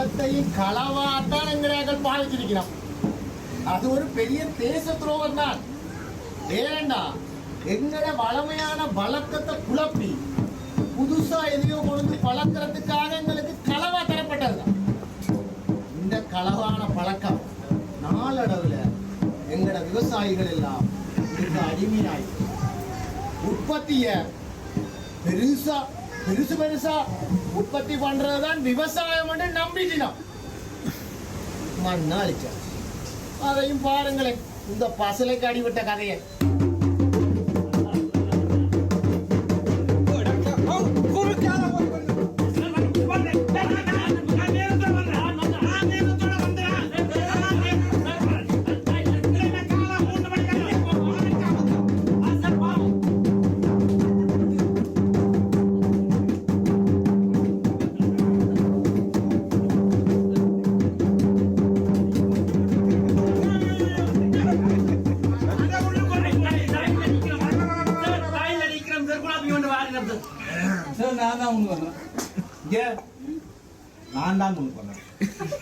பணத்தையும் களவாட்டான் எங்கடாக்கள் பாவிச்சிருக்கிறான். அது ஒரு பெரிய தேச துரோகம் தான். ஏனண்டா எங்கட வளமையான வழக்கத்தை குழப்பி புதுசா எதையோ கொண்டு பழக்கிறதுக்காக எங்களுக்கு களவா தரப்பட்டதுதான். இந்த களவான பழக்கம் நாளடவுல எங்கட விவசாயிகள் எல்லாம் இதுக்கு அடிமையாய் உற்பத்திய பெருசா பெருசு பெருசா உற்பத்தி பண்றதுதான் விவசாயம் நம்பிட்டினோம் மண்ணா அழிச்சாச்சு அதையும் பாருங்களேன். இந்த பசலைக்கு அடிவிட்ட கதையை. சார் நான் தான் உங்களுக்கு வரேன் இங்க நான் தான் உங்களுக்கு பண்ணேன்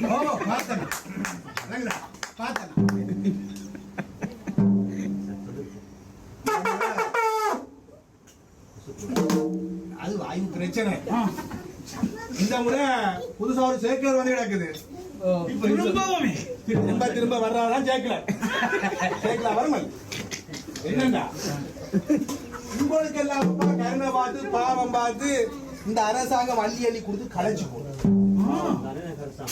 ஓ பார்த்தேன். பார்த்தேன். அது வாயு பிரச்சனை. இந்த முறை புதுசா ஒரு சேர்க்கர் வந்து கிடக்குது. திரும்ப திரும்ப வர்றாதான் சேர்க்கல. சேர்க்கல வரமல் என்னண்டா? உங்களுக்கு எல்லாம் கருணை பார்த்து பாவம் பார்த்து இந்த அரசாங்கம் அள்ளி அள்ளி கொடுத்து களைச்சு போடும்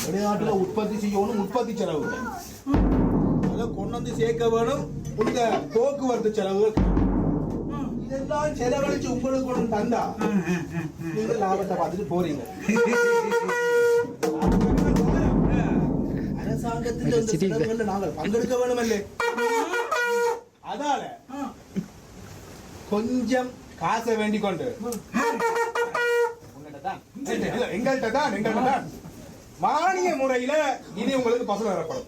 வெளிநாட்டுல உற்பத்தி செய்யணும் உற்பத்தி செலவு. அதை கொண்டு வந்து சேர்க்க வேணும். இந்த போக்குவரத்து செலவு. இதெல்லாம் செலவழிச்சு உங்களுக்கு வந்து தந்தா நீங்க லாபத்தை பார்த்துட்டு போறீங்க. அரசாங்கத்தில் நாங்கள் பங்கெடுக்க வேணுமல்லே. அதால கொஞ்சம் காசை வேண்டிக் கொண்டு. உங்கள்ட்ட தான். இல்ல, எங்கள்ட்ட தான் மானிய முறையில இனி உங்களுக்கு பசங்க வரப்படும்.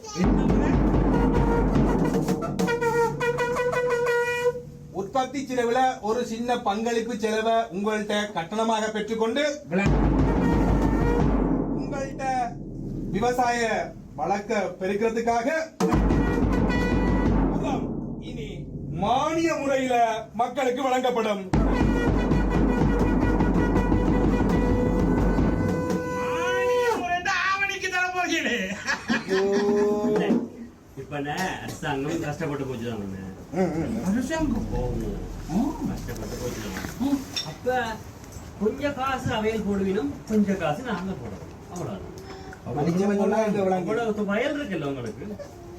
உற்பத்தி செலவுல ஒரு சின்ன பங்களிப்பு செலவை உங்கள்ட்ட கட்டணமாக பெற்றுக்கொண்டு உங்கள்ட்ட விவசாய வழக்க பெருக்கிறதுக்காக மானிய முறையில மக்களுக்கு வழங்கப்படும். ஆவணிக்கு தர போகிறேன். இப்ப அரசாங்கம் கஷ்டப்பட்டு ம். அரசாங்கம்? கஷ்டப்பட்டு அப்ப கொஞ்சம் காசு அவையல் போடுவினும் கொஞ்சம் காசு நாங்க போடுவோம் அவ்வளவுதான். வயல் இருக்குல்ல உங்களுக்கு?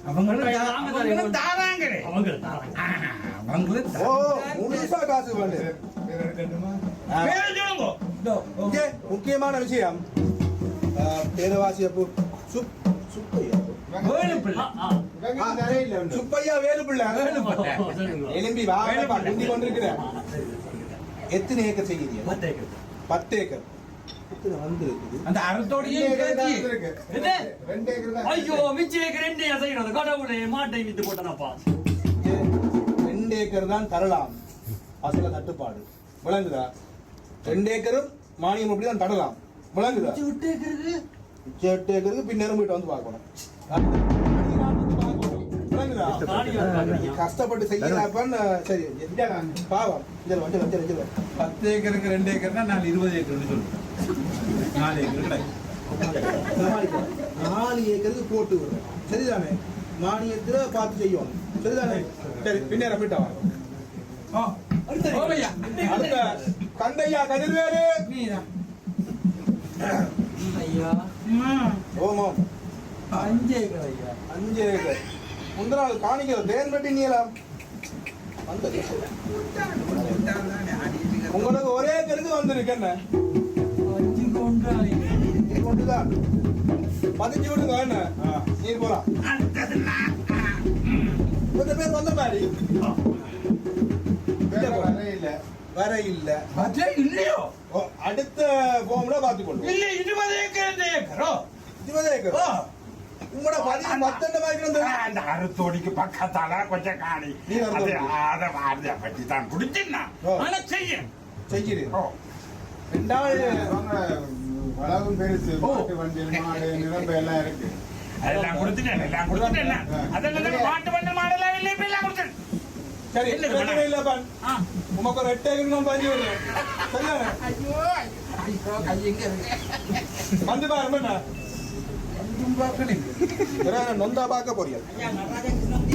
அவங்களும் தாராங்களே அவங்க தாராங்க. அவங்களும் ஓ முழுசா காசு வேண்டு முக்கியமான விஷயம் பேரவாசி அப்போ சுப் சுப்பையா. சுப்பையா வேலுப்பிள்ளை. எலும்பி வாங்கப்பா குந்தி கொண்டிருக்கிற எத்தனை ஏக்கர் செய்கிறீங்க பத்து ஏக்கர். பத்து ஏக்கர். அந்த அறத்தோடையே? ஐயோ மிச்ச ஏக்கர் என்ன செய்யறது கடவுளே மாட்டை வித்து போட்டனப்பா. ரெண்டு ஏக்கர் தான் தரலாம். அசல தட்டுப்பாடு. விளங்குதா? ரெண்டு ஏக்கரும் மானியம் அப்படி தான் தரலாம். விளங்குதா? எட்டு ஏக்கருக்கு? பின்னரும் போயிட்டு வந்து பார்க்கணும். கஷ்டப்பட்டு சரி நான் பாவம். இதில் வந்து பத்து ஏக்கருக்கு ரெண்டு ஏக்கர்னா நான் இருபது ஏக்கர்னு சொல்லுவேன் நாலு ஏக்கர் கிடையாது. நாலு ஏக்கருக்கு போட்டு விடுறேன் சரிதானே? மானியத்துல பார்த்து செய்யணும் சரிதானே? சரி பின்னேற போயிட்டா. அடுத்த கண்டையா கதிர்வேலு. ஓமம். அஞ்சு ஏக்கர் ஐயா. அஞ்சு ஏக்கர். முந்தின நாள் காணிக்கிற தேன் நீலாம் வந்தது. உங்களுக்கு ஒரே ஏக்கருக்கு வந்திருக்கு என்ன? கொண்டுதான். பதிஞ்சு விடுங்க என்ன? நீர் போலாம் கொஞ்சம் பேர் வந்த மாதிரி. வர இல்ல. பத்தே இல்லையோ? ஓ, அடுத்த போம்ல பாத்துக்கொள்ளும் இல்ல இருபது ஏக்கர் இருபது ஏக்கர். உங்களோட பதிவு மாதிரி வந்து அந்த அறுத்தோடிக்கு பக்கத்தால கொஞ்சம் காணி. அது அதை அதை பற்றி தான் குடிச்சின்னா. ஆனா செய்யும் செய்கிறீர்கள் ஓ. ரெண்டாவது வளவும் பெருசு. மாட்டு வண்டி மாடு நிரம்ப எல்லாம் இருக்கு. அதெல்லாம் கொடுத்துட்டேன் எல்லாம் கொடுத்துட்டேன் அதெல்லாம் மாட்டு பண்ண மாடலாம் இல்லை இப்ப எல்லாம் கொடுத்துட்டேன். சரி இல்ல, பிரச்சனை இல்ல பான் ஆ. உமக்கு ஒரு எட்டு ஏக்கர் நான் பாஞ்சு வருவேன் சரியான ஐயோ ஐயோ. கை எங்க இருக்கு வந்து பாரு என்ன? ஒன்றும் பார்க்கணும் நொந்தா பார்க்க கிருஷ்ணன்